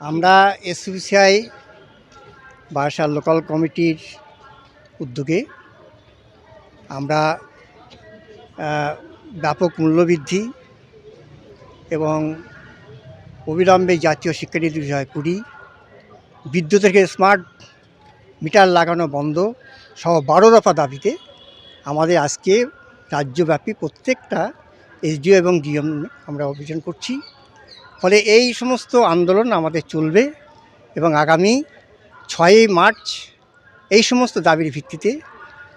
আমরা এসবিসিআই বারাসাত লোকাল কমিটির উদ্যোগে আমরা ব্যাপক মূল্যবৃদ্ধি এবং অবিলম্বে জাতীয় শিক্ষানীতি দুই হাজার কুড়ি, বিদ্যুৎ থেকে স্মার্ট মিটার লাগানো বন্ধ সহ বারো দফা দাবিতে আমাদের আজকে রাজ্যব্যাপী প্রত্যেকটা এসডিও এবং ডিএম আমরা অভিযান করছি। ফলে এই সমস্ত আন্দোলন আমাদের চলবে এবং আগামী ছয়ই মার্চ এই সমস্ত দাবির ভিত্তিতে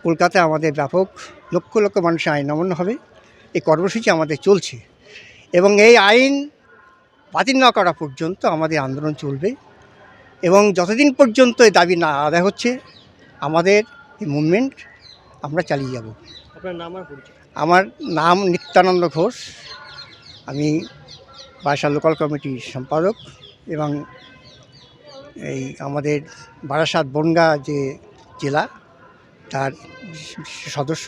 কলকাতায় আমাদের ব্যাপক লক্ষ লক্ষ মানুষের আইন অমান্য হবে। এই কর্মসূচি আমাদের চলছে এবং এই আইন বাতিল না করা পর্যন্ত আমাদের আন্দোলন চলবে এবং যতদিন পর্যন্ত এই দাবি না আদায় হচ্ছে আমাদের এই মুভমেন্ট আমরা চালিয়ে যাব। আপনার নাম আমার নাম নিত্যানন্দ ঘোষ। আমি বাসা লোকাল কমিটির সম্পাদক এবং এই আমাদের বারাসাত বনগা যে জেলা, তার সদস্য,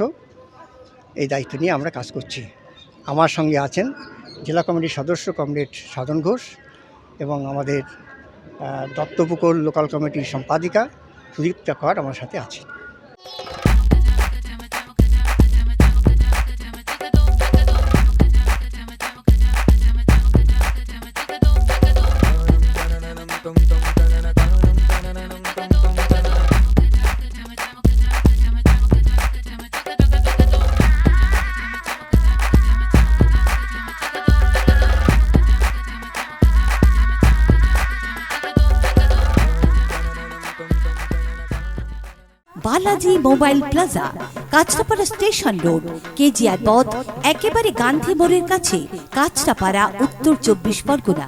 এই দায়িত্ব নিয়ে আমরা কাজ করছি। আমার সঙ্গে আছেন জেলা কমিটির সদস্য কমরেড সাধন ঘোষ এবং আমাদের দত্তপুকুর লোকাল কমিটির সম্পাদিকা সুদীপ্তা কর আমার সাথে আছে Balaji mobile plaza Kanchrapara station road KGR পথ একেবারে গান্ধী মোড়ের কাছে কাঁচরাপাড়া উত্তর চব্বিশ পরগনা